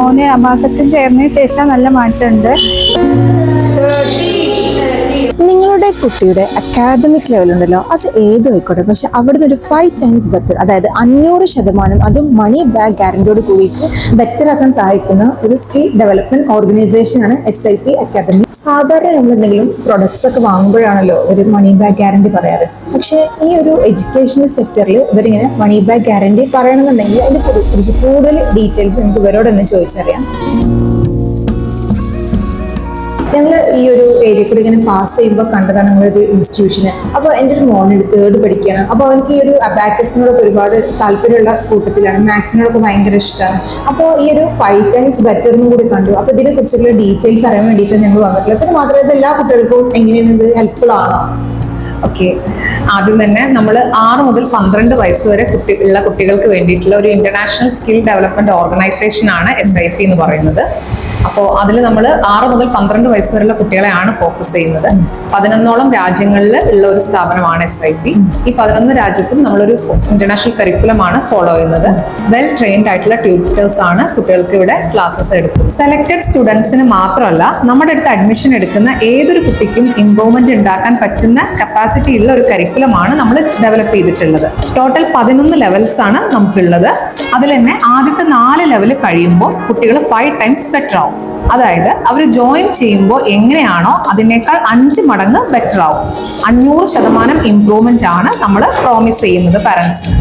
മോന് അബാക്കസിൽ ചേർന്നതിന് ശേഷം നല്ല മാറ്റമുണ്ട്. നിങ്ങളുടെ കുട്ടിയുടെ അക്കാദമിക് ലെവൽ ഉണ്ടല്ലോ അത് ഏതും ആയിക്കോട്ടെ പക്ഷെ അവിടുന്ന് ഒരു ഫൈവ് ടൈംസ് ബെറ്റർ അതായത് അഞ്ഞൂറ് ശതമാനം അതും മണി ബാക്ക് ഗ്യാരണ്ടിയോട് കൂടിയിട്ട് ബെറ്റർ ആക്കാൻ സഹായിക്കുന്ന ഒരു സ്കിൽ ഡെവലപ്മെന്റ് ഓർഗനൈസേഷൻ ആണ് എസ് ഐ പി അക്കാദമി സാധാരണ നമ്മൾ എന്തെങ്കിലും പ്രൊഡക്ട്സ് ഒക്കെ വാങ്ങുമ്പോഴാണല്ലോ ഒരു മണി ബാക്ക് ഗ്യാരണ്ടി പറയാറ്. പക്ഷേ ഈ ഒരു എഡ്യൂക്കേഷൻ സെക്ടറിൽ ഇവരിങ്ങനെ മണി ബാക്ക് ഗ്യാരണ്ടി പറയണമെന്നുണ്ടെങ്കിൽ അതിനെ കുറിച്ച് കൂടുതൽ ഡീറ്റെയിൽസ് നമുക്ക് ഇവരോട് തന്നെ ചോദിച്ചറിയാം. ഞങ്ങൾ ഈ ഒരു ഏരിയ കൂടി ഇങ്ങനെ പാസ് ചെയ്യുമ്പോൾ കണ്ടതാണ് നിങ്ങളൊരു ഇൻസ്റ്റിറ്റ്യൂഷന് അപ്പോൾ എന്റെ ഒരു മോനുണ്ട് തേർഡ് പഠിക്കുകയാണ്. അപ്പോൾ അവനക്ക് ഈ ഒരു അബാക്കസിനോടൊക്കെ ഒരുപാട് താല്പര്യമുള്ള കൂട്ടത്തിലാണ്. മാത്സിനോടൊക്കെ ഭയങ്കര ഇഷ്ടമാണ്. അപ്പോൾ ഈ ഒരു ഫൈവ് ടൈംസ് ബെറ്റർ എന്നും കൂടി കണ്ടു. അപ്പോൾ ഇതിനെ കുറിച്ചുള്ള ഡീറ്റെയിൽസ് അറിയാൻ വേണ്ടിയിട്ടാണ് ഞങ്ങൾ വന്നിട്ടുള്ളത്. പിന്നെ മാത്രമല്ല ഇത് എല്ലാ കുട്ടികൾക്കും എങ്ങനെയാണ് ഇത് ഹെൽപ്ഫുൾ ആണോ? ഓക്കെ ആദ്യം തന്നെ നമ്മൾ ആറ് മുതൽ പന്ത്രണ്ട് വയസ്സ് വരെ കുട്ടി ഉള്ള കുട്ടികൾക്ക് വേണ്ടിയിട്ടുള്ള ഒരു ഇന്റർനാഷണൽ സ്കിൽ ഡെവലപ്മെന്റ് ഓർഗനൈസേഷൻ ആണ് എസ് ഐ പി എന്ന് പറയുന്നത്. അപ്പോൾ അതിൽ നമ്മൾ ആറ് മുതൽ പന്ത്രണ്ട് വയസ്സ് വരെയുള്ള കുട്ടികളെയാണ് ഫോക്കസ് ചെയ്യുന്നത്. പതിനൊന്നോളം രാജ്യങ്ങളിൽ ഉള്ള ഒരു സ്ഥാപനമാണ് എസ് ഐ പി ഈ പതിനൊന്ന് രാജ്യത്തും നമ്മളൊരു ഇന്റർനാഷണൽ കരിക്കുലമാണ് ഫോളോ ചെയ്യുന്നത്. വെൽ ട്രെയിൻഡ് ആയിട്ടുള്ള ട്യൂട്ടേഴ്സ് ആണ് കുട്ടികൾക്ക് ഇവിടെ ക്ലാസ്സസ് എടുക്കുന്നത്. സെലക്ടഡ് സ്റ്റുഡൻസിന് മാത്രമല്ല നമ്മുടെ അടുത്ത് അഡ്മിഷൻ എടുക്കുന്ന ഏതൊരു കുട്ടിക്കും ഇംപ്രൂവ്മെന്റ് ഉണ്ടാക്കാൻ പറ്റുന്ന കപ്പാസിറ്റി ഉള്ള ഒരു കരിക്കുലമാണ് നമ്മൾ ഡെവലപ്പ് ചെയ്തിട്ടുള്ളത്. ടോട്ടൽ പതിനൊന്ന് ലെവൽസ് ആണ് നമുക്കുള്ളത്. അതിൽ തന്നെ ആദ്യത്തെ നാല് ലെവൽ കഴിയുമ്പോൾ കുട്ടികൾ ഫൈവ് ടൈംസ് ബെറ്റർ ആവും. അതായത് അവർ ജോയിൻ ചെയ്യുമ്പോൾ എങ്ങനെയാണോ അതിനേക്കാൾ അഞ്ച് മടങ്ങ് ബെറ്റർ ആവും. അഞ്ഞൂറ് ശതമാനം ഇംപ്രൂവ്മെന്റ് ആണ് നമ്മൾ പ്രോമിസ് ചെയ്യുന്നത് പാരൻസിന്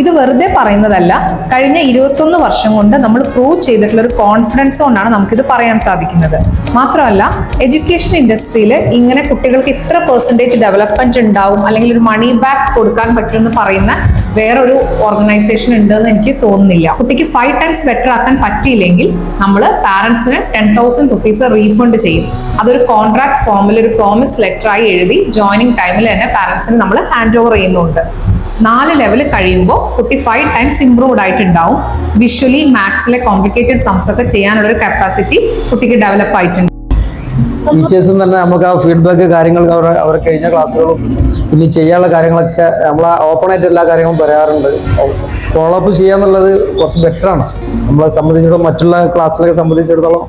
ഇത് വെറുതെ പറയുന്നതല്ല. കഴിഞ്ഞ ഇരുപത്തൊന്ന് വർഷം കൊണ്ട് നമ്മൾ പ്രൂവ് ചെയ്തിട്ടുള്ള ഒരു കോൺഫിഡൻസ് കൊണ്ടാണ് നമുക്കിത് പറയാൻ സാധിക്കുന്നത്. മാത്രമല്ല എഡ്യൂക്കേഷൻ ഇൻഡസ്ട്രിയിൽ ഇങ്ങനെ കുട്ടികൾക്ക് ഇത്ര പെർസെന്റേജ് ഡെവലപ്മെന്റ് ഉണ്ടാവും അല്ലെങ്കിൽ ഒരു മണി ബാക്ക് കൊടുക്കാൻ പറ്റുമെന്ന് പറയുന്ന വേറൊരു ഓർഗനൈസേഷൻ ഉണ്ടെന്ന് എനിക്ക് തോന്നുന്നില്ല. കുട്ടിക്ക് ഫൈവ് ടൈംസ് ബെറ്റർ ആക്കാൻ പറ്റിയില്ലെങ്കിൽ നമ്മൾ പാരൻസിന് ടെൻ തൗസൻഡ് റുപ്പീസ് റീഫണ്ട് ചെയ്യും. അതൊരു കോൺട്രാക്ട് ഫോമിൽ ഒരു പ്രോമിസ് ലെറ്റർ ആയി എഴുതി ജോയിനിങ് ടൈമിൽ തന്നെ പാരൻസിന് നമ്മൾ ഹാൻഡ് ഓവർ ചെയ്യുന്നുണ്ട്. നാല് ലെവൽ കഴിയുമ്പോൾ കുട്ടി ഫൈവ് ടൈംസ് ഇംപ്രൂവ്ഡ് ആയിട്ടുണ്ടാവും വിഷ്വലി മാത്സിലെ കോംപ്ലിക്കേറ്റഡ് സംസ് ഒക്കെ ചെയ്യാനുള്ള ഒരു കപ്പാസിറ്റി കുട്ടിക്ക് ഡെവലപ്പ് ആയിട്ടുണ്ട്. ടീച്ചേഴ്സും തന്നെ നമുക്ക് ആ ഫീഡ്ബാക്ക് കാര്യങ്ങൾ അവർ അവർ കഴിഞ്ഞ ക്ലാസ്സുകളും ഇനി ചെയ്യാനുള്ള കാര്യങ്ങളൊക്കെ നമ്മൾ ആ ഓപ്പൺ ആയിട്ട് എല്ലാ കാര്യങ്ങളും പറയാറുണ്ട്. ഫോളോ അപ്പ് ചെയ്യാന്നുള്ളത് കുറച്ച് ബെറ്ററാണ് നമ്മളെ സംബന്ധിച്ചിടത്തോളം മറ്റുള്ള ക്ലാസ്സിലൊക്കെ സംബന്ധിച്ചിടത്തോളം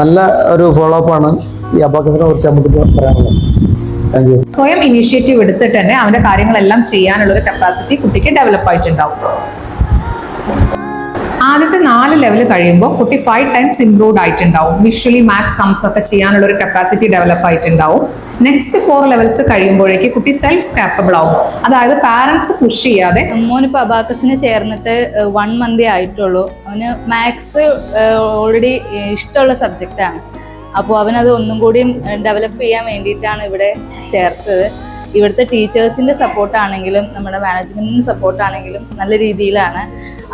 നല്ല ഒരു ഫോളോ അപ്പാണ് ഈ അബാക്കസിനെ കുറിച്ച് നമുക്ക് പറയാനുള്ളത്. സ്വയം ഇനീഷ്യേറ്റീവ് എടുത്തിട്ട് തന്നെ അവന്റെ കാര്യങ്ങളെല്ലാം ചെയ്യാനുള്ള ഒരു കപ്പാസിറ്റി കുട്ടിക്ക് ഡെവലപ്പ് ആയിട്ടുണ്ടാവും. ആദ്യത്തെ നാല് ലെവൽ കഴിയുമ്പോൾ കുട്ടി ഫൈവ് ടൈംസ് ഇംപ്രൂവ്ഡ് ആയിട്ടുണ്ടാവും. വിഷ്വലി മാത്സ് സംസ് ഒക്കെ ചെയ്യാനുള്ള ഒരു കപ്പാസിറ്റി ഡെവലപ്പ് ആയിട്ടുണ്ടാവും. നെക്സ്റ്റ് ഫോർ ലെവൽസ് കഴിയുമ്പോഴേക്ക് കുട്ടി സെൽഫ് കാപ്പബിൾ ആവും. അതായത് പാരന്റ്സ് പുഷ് ചെയ്യാതെ മോനിപ്പോൾ അബാക്കസിന് ചേർന്നിട്ട് വൺ മന്ത് ആയിട്ടുള്ളൂ. അവന് മാത്സ് ഓൾറെഡി ഇഷ്ടമുള്ള സബ്ജക്റ്റ് ആണ്. അപ്പോൾ അവനത് ഒന്നും കൂടിയും ഡെവലപ്പ് ചെയ്യാൻ വേണ്ടിയിട്ടാണ് ഇവിടെ ചേർത്തത്. ഇവിടുത്തെ ടീച്ചേഴ്സിന്റെ സപ്പോർട്ടാണെങ്കിലും നമ്മുടെ മാനേജ്മെന്റിന്റെ സപ്പോർട്ടാണെങ്കിലും നല്ല രീതിയിലാണ്.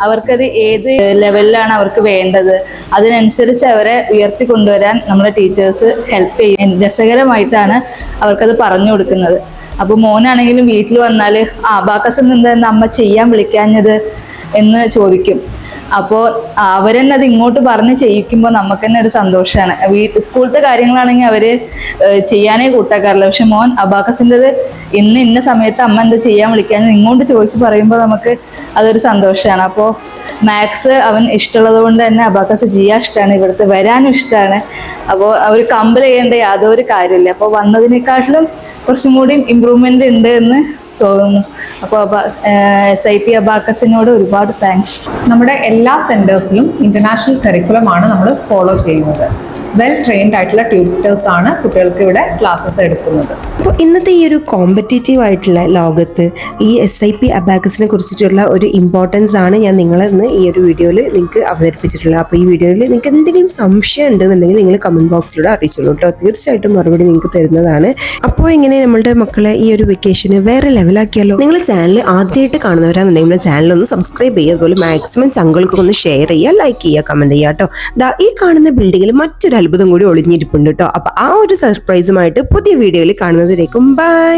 അവർക്കത് ഏത് ലെവലിലാണ് അവർക്ക് വേണ്ടത് അതിനനുസരിച്ച് അവരെ ഉയർത്തി കൊണ്ടുവരാൻ നമ്മുടെ ടീച്ചേഴ്സ് ഹെൽപ്പ് ചെയ്യും. രസകരമായിട്ടാണ് അവർക്കത് പറഞ്ഞു കൊടുക്കുന്നത്. അപ്പോൾ മോനാണെങ്കിലും വീട്ടിൽ വന്നാൽ ആ ബാക്കസ് എന്താ അമ്മ ചെയ്യാൻ വിളിക്കാഞ്ഞത്? എന്ന് ചോദിക്കും. അപ്പോൾ അവരെന്നെ അത് ഇങ്ങോട്ട് പറഞ്ഞ് ചെയ്യിക്കുമ്പോൾ നമുക്ക് തന്നെ ഒരു സന്തോഷമാണ് വീട്ട് സ്കൂളത്തെ കാര്യങ്ങളാണെങ്കിൽ അവർ ചെയ്യാനേ കൂട്ടാക്കാറില്ല. പക്ഷെ മോൻ അബാക്കസിന്റെത് ഇന്ന് ഇന്ന സമയത്ത് അമ്മ എന്താ ചെയ്യാൻ വിളിക്കാൻ ഇങ്ങോട്ട് ചോദിച്ച് പറയുമ്പോൾ നമുക്ക് അതൊരു സന്തോഷമാണ് അപ്പോൾ മാത്സ് അവൻ ഇഷ്ടമുള്ളത് കൊണ്ട് തന്നെ അബാക്കസ് ചെയ്യാൻ ഇഷ്ടമാണ് ഇവിടുത്തെ വരാനും ഇഷ്ടമാണ് അപ്പോൾ അവർ കമ്പൽ ചെയ്യേണ്ട യാതൊരു കാര്യമില്ല. അപ്പോൾ വന്നതിനേക്കാട്ടിലും കുറച്ചും കൂടി ഇമ്പ്രൂവ്മെന്റ് ഉണ്ട് എന്ന് തോന്നുന്നു. അപ്പോൾ എസ് ഐ പി അബാക്കസിനോട് ഒരുപാട് താങ്ക്സ് നമ്മുടെ എല്ലാ സെന്റേഴ്സിലും ഇന്റർനാഷണൽ കരിക്കുലമാണ് നമ്മൾ ഫോളോ ചെയ്യുന്നത്. വെൽ ട്രെയിൻഡ് ആയിട്ടുള്ള ട്യൂട്ടേഴ്സ് ആണ് കുട്ടികൾക്ക് ഇവിടെ ക്ലാസ്സസ് എടുക്കുന്നത്. അപ്പോൾ ഇന്നത്തെ ഈ ഒരു കോമ്പറ്റേറ്റീവ് ആയിട്ടുള്ള ലോകത്ത് ഈ എസ് ഐ പി അബാക്കസിനെ കുറിച്ചിട്ടുള്ള ഒരു ഇമ്പോർട്ടൻസ് ആണ് ഞാൻ നിങ്ങളെന്ന് ഈ ഒരു വീഡിയോയിൽ നിങ്ങൾക്ക് അവതരിപ്പിച്ചിട്ടുള്ളത്. അപ്പോൾ ഈ വീഡിയോയിൽ നിങ്ങൾക്ക് എന്തെങ്കിലും സംശയം ഉണ്ടെന്നുണ്ടെങ്കിൽ നിങ്ങൾ കമന്റ് ബോക്സിലൂടെ അറിയിച്ചോളൂ കേട്ടോ. തീർച്ചയായിട്ടും മറുപടി നിങ്ങൾക്ക് തരുന്നതാണ്. അപ്പോൾ ഇങ്ങനെ നമ്മളുടെ മക്കളെ ഈ ഒരു വെക്കേഷന് വേറെ ലെവലാക്കിയാലോ നിങ്ങൾ ചാനൽ ആദ്യമായിട്ട് കാണുന്നവരാണെന്നുണ്ടെങ്കിൽ ചാനൽ ഒന്ന് സബ്സ്ക്രൈബ് ചെയ്യുക. അതുപോലെ മാക്സിമം ചങ്കൾക്കൊന്ന് ഷെയർ ചെയ്യുക ലൈക്ക് ചെയ്യുക കമന്റ് ചെയ്യുക കേട്ടോ. ഈ കാണുന്ന ബിൽഡിങ്ങിൽ മറ്റൊരു അത്ഭുതം കൂടി ഒളിഞ്ഞിരിപ്പുണ്ട് കേട്ടോ അപ്പോൾ ആ ഒരു സർപ്രൈസുമായിട്ട് പുതിയ വീഡിയോയിൽ കാണുന്നതിലേക്കും ബൈ